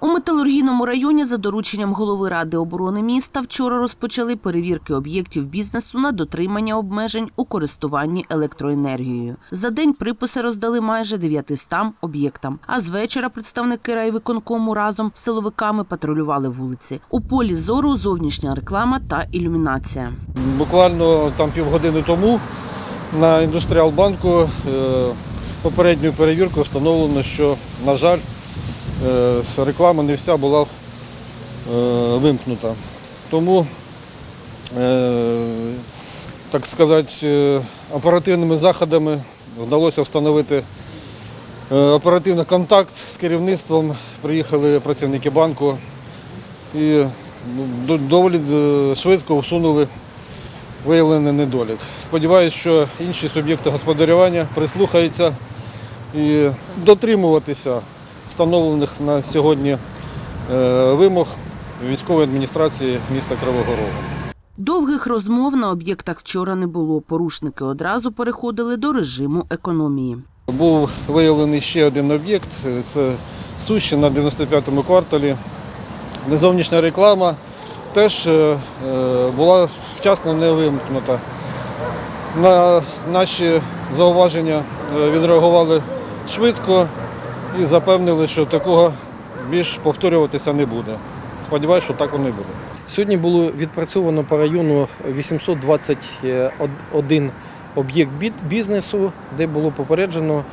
У металургійному районі за дорученням голови ради оборони міста вчора розпочали перевірки об'єктів бізнесу на дотримання обмежень у користуванні електроенергією. За день приписи роздали майже 900 об'єктам. А з вечора представники райвиконкому разом з силовиками патрулювали вулиці. У полі зору зовнішня реклама та ілюмінація. Буквально там півгодини тому на індустріалбанку е, попередньою перевіркою встановлено, що, на жаль, реклама не вся була е, вимкнута. Тому, е, так сказати, е, оперативними заходами вдалося встановити е, оперативний контакт з керівництвом. Приїхали працівники банку і ну, доволі е, швидко усунули виявлений недолік. Сподіваюся, що інші суб'єкти господарювання прислухаються і дотримуватися встановлених на сьогодні е, вимог військової адміністрації міста Кривого Рогу. Довгих розмов на об'єктах вчора не було. Порушники одразу переходили до режиму економії. Був виявлений ще один об'єкт, це суші на 95-му кварталі. Де Зовнішня реклама теж е, е, була вчасно не вимкнута. На наші зауваження відреагували швидко і запевнили, що такого більш повторюватися не буде. Сподіваюся, що так воно і буде. Сьогодні було відпрацьовано по району 821 об'єкт бізнесу, де було попереджено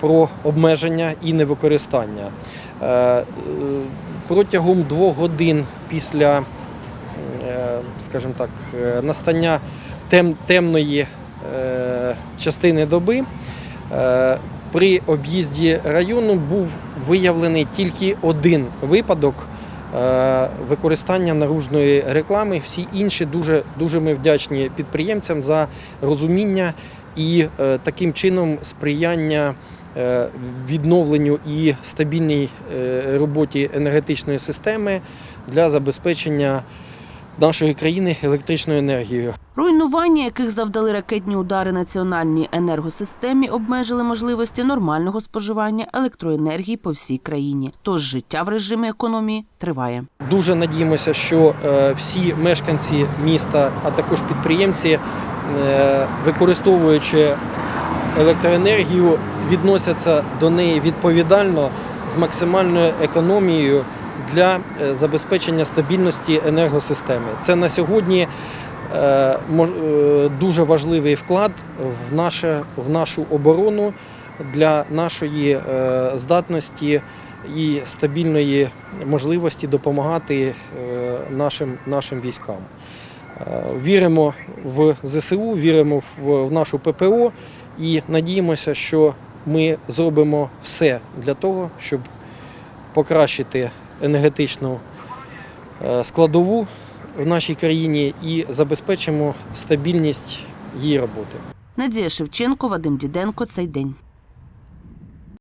про обмеження і невикористання. Е, Протягом двох годин після, е, скажімо так, е, настання темної частини доби при об'їзді району був виявлений тільки один випадок е, використання наружної реклами. Всі інші дуже, дуже ми вдячні підприємцям за розуміння і е, таким чином сприяння е, відновленню і стабільній роботі енергетичної системи для забезпечення нашої країни електричною енергією. Руйнування, яких завдали ракетні удари національній енергосистемі, обмежили можливості нормального споживання електроенергії по всій країні. Тож життя в режимі економії триває. Дуже надіємося, що е, всі мешканці міста, а також підприємці, е, використовуючи електроенергію, відносяться до неї відповідально з максимальною економією для е, забезпечення стабільності енергосистеми. Це на сьогодні дуже важливий вклад в, наше, в нашу оборону для нашої е, здатності і стабільної можливості допомагати е, нашим, нашим військам. Е, Віримо в ЗСУ, віримо в, нашу ППО і надіємося, що ми зробимо все для того, щоб покращити енергетичну е, складову в нашій країні і забезпечимо стабільність її роботи. Надія Шевченко, Вадим Діденко. Цей день.